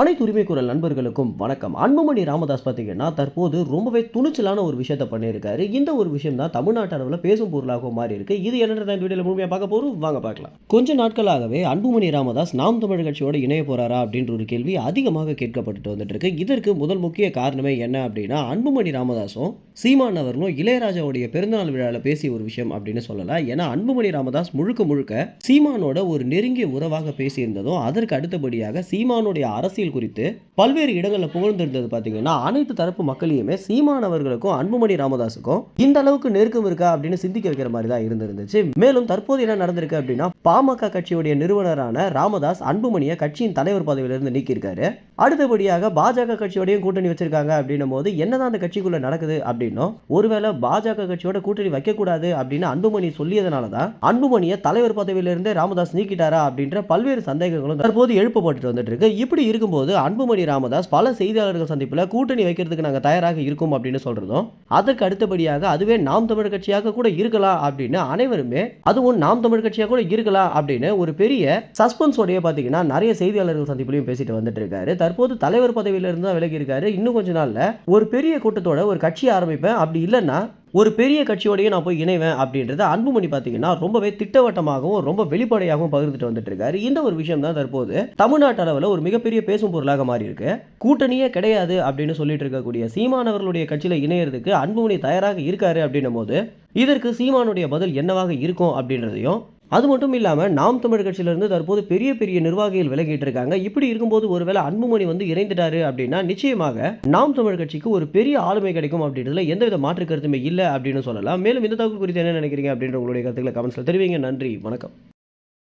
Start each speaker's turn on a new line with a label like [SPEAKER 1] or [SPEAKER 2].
[SPEAKER 1] அனைத்து உரிமை குரல் நண்பர்களுக்கும் வணக்கம். அன்புமணி ராமதாஸ் பார்த்தீங்கன்னா தற்போது ரொம்பவே துணிச்சலான ஒரு விஷயத்தை பண்ணியிருக்காரு. இந்த ஒரு விஷயம் தான் தமிழ்நாட்டு அளவில் பேசும் பொருளாக மாறி இருக்கு இது என்னென்ன இந்த வீடியோவில் முழுமையாக பார்க்க போறோம். வாங்க பார்க்கலாம். கொஞ்ச நாட்களாகவே அன்புமணி ராமதாஸ் நாம் தமிழ் கட்சியோட இணைய போறாரா அப்படின்ற ஒரு கேள்வி அதிகமாக கேட்கப்பட்டு வந்துட்டு இருக்கு இதற்கு முதல் முக்கிய காரணமே என்ன அப்படின்னா அன்புமணி ராமதாஸும் சீமான் அவர்களும் இளையராஜாவுடைய பிறந்தநாள் விழாவில் பேசிய ஒரு விஷயம் அப்படின்னு சொல்லலாம். ஏன்னா அன்புமணி ராமதாஸ் முழுக்க முழுக்க சீமானோட ஒரு நெருங்கிய உறவாக பேசியிருந்ததும் அதற்கு அடுத்தபடியாக சீமானுடைய அரசியல் குறித்து பல்வேறு இடங்களில் புகழ்ந்திருந்தது பார்த்தீங்கன்னா அனைத்து தரப்பு மக்களையுமே சீமான் அவர்களுக்கும் அன்புமணி ராமதாஸுக்கும் இந்த அளவுக்கு நெருக்கம் இருக்கா அப்படின்னு சிந்திக்க வைக்கிற மாதிரி தான் இருந்திருந்துச்சு. மேலும் தற்போது என்ன நடந்திருக்கு அப்படின்னா பாமக கட்சியுடைய நிறுவனரான ராமதாஸ் அன்புமணியை கட்சியின் தலைவர் பதவியிலிருந்து நீக்கியிருக்காரு. அடுத்தபடியாக பாஜக கட்சியோடையும் கூட்டணி வச்சிருக்காங்க அப்படின்னும் போது என்னதான் அந்த கட்சிக்குள்ள நடக்குது அப்படின்னும் ஒருவேளை பாஜக கட்சியோட கூட்டணி வைக்கக்கூடாது அப்படின்னு அன்புமணி சொல்லியதனால தான் அன்புமணியை தலைவர் பதவியிலிருந்தே ராமதாஸ் நீக்கிட்டாரா அப்படின்ற பல்வேறு சந்தேகங்களும் தற்போது எழுப்பப்பட்டு வந்துட்டு இருக்கு இப்படி இருக்கும்போது அன்புமணி ராமதாஸ் பல செய்தியாளர்கள் சந்திப்பில் கூட்டணி வைக்கிறதுக்கு நாங்கள் தயாராக இருக்கோம் அப்படின்னு சொல்றதும் அதற்கு அடுத்தபடியாக அதுவே நாம் தமிழ் கட்சியாக கூட இருக்கலாம் அப்படின்னு அனைவருமே அதுவும் நாம் தமிழ் கட்சியாக கூட இருக்கலாம் அப்படின்னு ஒரு பெரிய சஸ்பென்ஸோடய பார்த்தீங்கன்னா நிறைய செய்தியாளர்கள் சந்திப்புலையும் பேசிட்டு வந்துட்டு இருக்காரு தற்போது தலைவர் பதவியிலிருந்து தான் விலகி இருக்காரு இன்னும் கொஞ்ச நாளில் ஒரு பெரிய கூட்டத்தோட ஒரு கட்சி ஆரம்பிப்பேன். அப்படி இல்லைன்னா ஒரு பெரிய கட்சியோடய நான் போய் இணைவேன் அப்படின்றத அன்புமணி பார்த்தீங்கன்னா ரொம்பவே திட்டவட்டமாகவும் ரொம்ப வெளிப்படையாகவும் பகிர்ந்துட்டு வந்துட்டு இருக்காரு இந்த ஒரு விஷயம் தான் தற்போது தமிழ்நாட்டு அளவில் ஒரு மிகப்பெரிய பேசும் பொருளாக மாறி இருக்கு கூட்டணியே கிடையாது அப்படின்னு சொல்லிட்டு இருக்கக்கூடிய சீமானவர்களுடைய கட்சியில் இணையறதுக்கு அன்புமணி தயாராக இருக்காரு அப்படின்னும் போது இதற்கு சீமானுடைய பதில் என்னவாக இருக்கும் அப்படின்றதையும் அது மட்டும் இல்லாமல் நாம் தமிழ் கட்சியிலிருந்து தற்போது பெரிய பெரிய நிர்வாகிகள் விலகிட்டு இருக்காங்க இப்படி இருக்கும்போது ஒருவேளை அன்புமணி வந்து இறைந்துட்டாரு அப்படின்னா நிச்சயமாக நாம் தமிழ் கட்சிக்கு ஒரு பெரிய ஆளுமை கிடைக்கும் அப்படின்றதுல எந்தவித மாற்று கருத்துமே இல்லை அப்படின்னு சொல்லலாம். மேலும் இந்த தகவல் குறித்து என்ன நினைக்கிறீங்க அப்படின்ற உங்களுடைய கருத்துக்களை கமெண்ட்ஸில் தெரிவிங்க. நன்றி வணக்கம்.